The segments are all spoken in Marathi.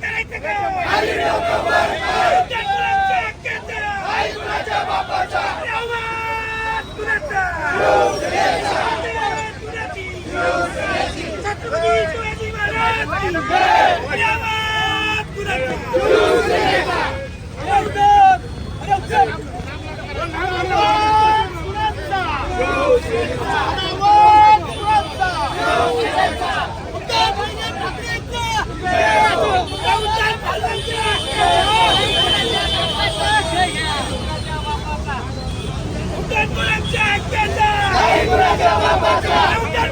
करायचं काय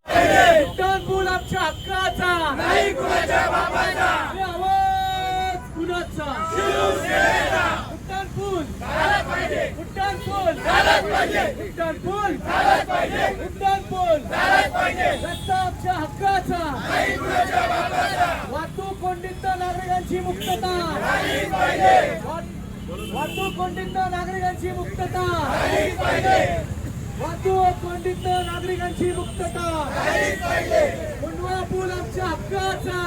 उड्डाणपूल आमच्या हक्काचा नाही कुणाच्या बापाचा आवाज कुणाचा उड्डाणपूल झाला पाहिजे उड्डाणपूल झाला पाहिजे उड्डाणपूल झाला पाहिजे उड्डाणपूल झाला पाहिजे. रस्ता आमच्या हक्काचा. वाहतूक कोंडीत नागरिकांची मुक्तता. वाहत- वाहतूक कोंडीत नागरिकांची मुक्तता. वाहतूक कोंडीत नागरिकांची मुक्तता. मुंडवा पूल आमच्या हक्काचा.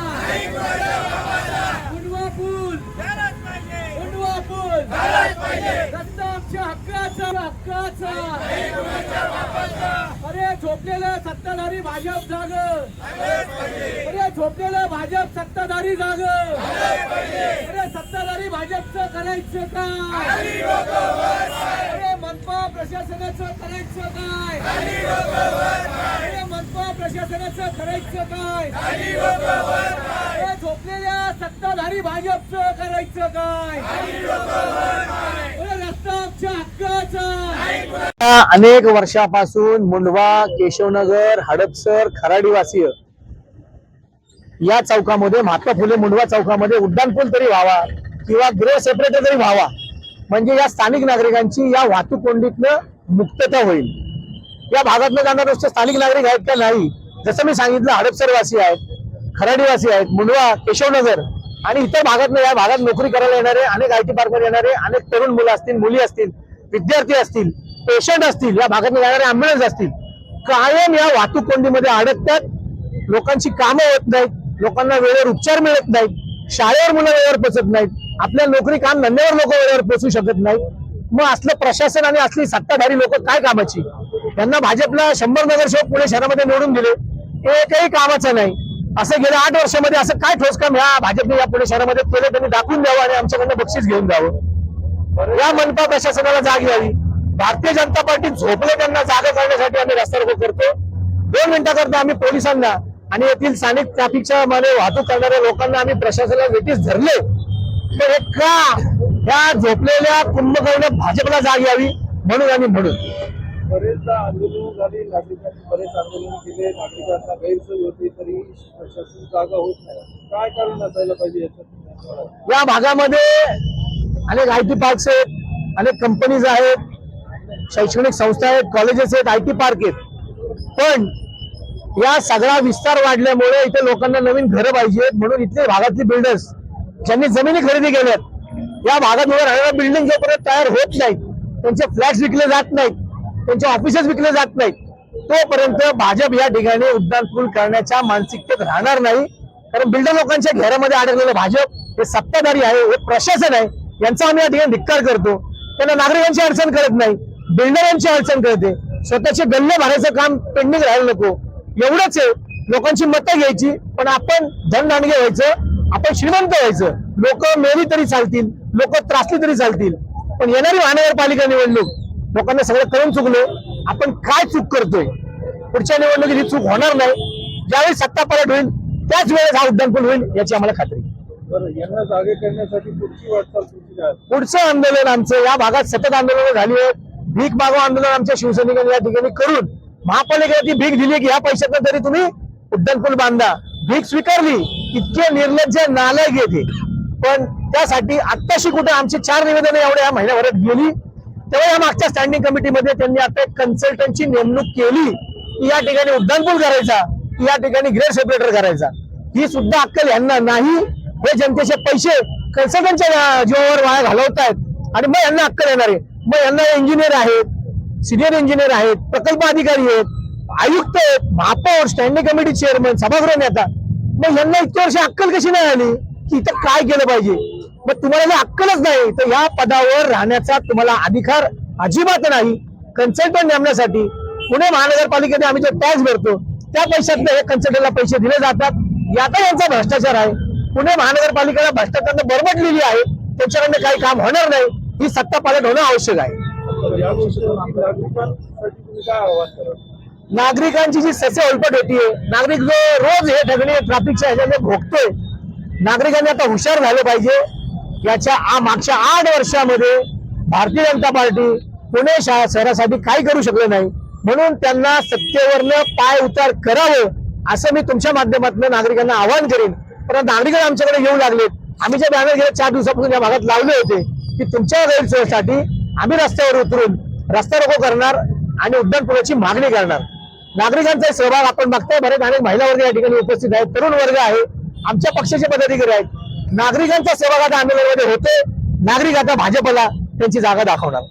मुंडवा पूल. मुंडवा पूल. रस्ता आमच्या हक्काचा. हक्काचा. झोपलेलं सत्ताधारी भाजप जाग. अरे झोपलेलं भाजप सत्ताधारी जाग. अरे सत्ताधारी भाजपचं करायचं काय? अरे मनपा प्रशासनाचं करायचं काय? अरे मनपा प्रशासनाचं करायचं काय? अरे झोपलेल्या सत्ताधारी भाजपचं करायचं काय? अनेक वर्षापासून मुंडवा केशवनगर हडपसर खराडीवासीय या चौकामध्ये महात्मा फुले मुंडवा चौकामध्ये उड्डाणपूल तरी व्हावा किंवा गृह सेपरेटर तरी व्हावा. म्हणजे या स्थानिक नागरिकांची या वाहतूक कोंडीतनं मुक्तता होईल. या भागातनं जाणार नुसते स्थानिक नागरिक आहेत का नाही जसं मी सांगितलं हडपसरवासी आहेत खराडीवासी आहेत मुंडवा केशवनगर आणि इतर भागातनं या भागात नोकरी करायला येणारे अनेक आय टी पार्कवर येणारे अनेक तरुण मुलं असतील मुली असतील विद्यार्थी असतील पेशंट असतील या भागातून जाणारे अँब्युलन्स असतील कायम या वाहतूक कोंडीमध्ये अडकतात. लोकांची कामं होत नाहीत लोकांना वेळेवर उपचार मिळत नाहीत शाळेवर मुलं वेळेवर पोचत नाहीत आपल्या नोकरी काम धंद्यावर लोक वेळेवर पोचू शकत नाहीत. मग असलं प्रशासन आणि असली सत्ताधारी लोक काय कामाची? त्यांना भाजपला शंभर नगरसेवक पुणे शहरामध्ये निवडून दिले. एकही कामाचं नाही. असं गेल्या आठ वर्षामध्ये असं काय ठोस काम ह्या भाजपने या पुणे शहरामध्ये केलं त्यांनी दाखवून द्यावं आणि आमच्याकडनं बक्षीस घेऊन द्यावं या मनपा प्रशासनाला जाग यावी. भारतीय जनता पार्टी झोपले त्यांना जागा करण्यासाठी आम्ही रस्ता रोको करतो. दोन मिनिटाकरता आम्ही पोलिसांना. आणि येथील स्थानिक ट्रॅफिकच्या मध्ये वाहतूक करणाऱ्या लोकांना आम्ही प्रशासनाला वेटीस धरले. तर हे का? ह्या झोपलेल्या कुंभकर्ण भाजपला जाग यावी म्हणून आणि म्हणून. बरेचदा आंदोलन झाली नागरिकांनी बरेच आंदोलन केले नागरिकांना गैरसोय होती तरी प्रशासन जागा होत नाही. काय कारण असायला पाहिजे याच्यात? या भागामध्ये अनेक आय टी पार्क्स आहेत अनेक कंपनीज आहेत शैक्षणिक संस्था आहेत कॉलेजेस आहेत आय टी पार्क आहेत. पण या सगळा विस्तार वाढल्यामुळे इथे लोकांना नवीन घरं पाहिजेत म्हणून इथले भागातले बिल्डर्स ज्यांनी जमिनी खरेदी केल्यात या भागात उभं राहणाऱ्या बिल्डिंग जोपर्यंत तयार होत नाहीत त्यांचे फ्लॅट्स विकले जात नाहीत त्यांचे ऑफिसेस विकले जात नाहीत. तोपर्यंत भाजप या ठिकाणी उड्डाणपूल करण्याच्या मानसिकतेत राहणार नाही. कारण बिल्डर लोकांच्या घेरामध्ये अडकलेलं भाजप हे सत्ताधारी आहे हे प्रशासन आहे. यांचा आम्ही या ठिकाणी धिक्कार करतो. त्यांना नागरिकांची अडचण करत नाही. बिल्डरांची अडचण करते स्वतःचे गल्ले भरायचं काम पेंडिंग राहायला नको. एवढंच आहे. लोकांची मतं घ्यायची पण आपण धनदांडगे व्हायचं आपण श्रीमंत व्हायचं. लोक मेली तरी चालतील लोक त्रासली तरी चालतील. पण येणारी महानगरपालिका निवडणूक लोकांना सगळं कळून चुकलो. आपण काय चूक करतोय? पुढच्या निवडणुकीत ही चूक होणार नाही. ज्यावेळी सत्ता पलट होईल त्याच वेळेस हा उड्डाणपूल होईल याची आम्हाला खात्री. आहे. बरं यांना जागे करण्यासाठी पुढची वाटचाल आंदोलन आमचं या भागात सतत आंदोलन झाली आहेत. भीक मागो आंदोलन आमच्या शिवसैनिकांनी या ठिकाणी करून महापालिकेला ती भीक दिली की ह्या पैशातनं तरी तुम्ही उड्डाणपूल बांधा. भीक स्वीकारली इतके निर्लज्ज नालायक येते. पण त्यासाठी आत्ताशी कुठे आमची चार निवेदनं एवढ्या या महिन्याभरात गेली तेव्हा या मागच्या स्टँडिंग कमिटीमध्ये त्यांनी आता एक कन्सल्टंटची नेमणूक केली की या ठिकाणी उड्डाणपूल करायचा की या ठिकाणी ग्रेड सेपरेटर करायचा. ही सुद्धा अक्कल यांना नाही. हे जनतेचे पैसे कन्सल्टंटच्या जीवावर वाया घालवतायत आणि मग यांना अक्कल येणार आहे. मग यांना इंजिनियर आहेत सिनियर इंजिनियर आहेत प्रकल्प अधिकारी आहेत आयुक्त आहेत महापौर स्टँडिंग कमिटी चेअरमन सभागृह नेता. मग यांना इतक्या वर्ष अक्कल कशी नाही आली? की इथं काय केलं पाहिजे? मग तुम्हाला जर अक्कलच नाही. तर या पदावर राहण्याचा तुम्हाला अधिकार अजिबात नाही. कन्सल्टंट नेमण्यासाठी पुणे महानगरपालिकेने आम्ही जो टॅक्स भरतो त्या पैशातनं हे कन्सल्टंटला पैसे दिले जातात. याचा यांचा भ्रष्टाचार आहे. पुणे महानगरपालिकेला भ्रष्टाचारानं बरबटलेली आहे. त्याच्याकडनं काही काम होणार नाही. ही सत्ता पालन होणं आवश्यक आहे. नागरिकांची जी ससे उलपट होतीये नागरिक जो रोज हे ठगणे ट्रॅफिकच्या ह्याच्यामध्ये भोगतोय नागरिकांनी आता हुशार झालं पाहिजे. याच्या मागच्या आठ वर्षामध्ये भारतीय जनता पार्टी पुणे शहरासाठी काही करू शकलं नाही. म्हणून त्यांना सत्तेवरनं पाय उतार करावं असं मी तुमच्या माध्यमातून नागरिकांना आवाहन करेन. पण नागरिक आमच्याकडे येऊ लागलेत. आम्ही जे बॅनर गेले चार दिवसापासून या भागात लावले होते की तुमच्या गैरसोयीसाठी आम्ही रस्त्यावर उतरून रस्ता रोको करणार आणि उड्डाणपुलाची मागणी करणार. नागरिकांचा सहभाग आपण बघताय. बरेच अनेक महिला वर्ग या ठिकाणी उपस्थित आहेत. तरुण वर्ग आहे. आमच्या पक्षाचे पदाधिकारी आहेत. नागरिकांचा सेवागात आंदोलनामध्ये होते. नागरिक आता भाजपला त्यांची जागा दाखवणार.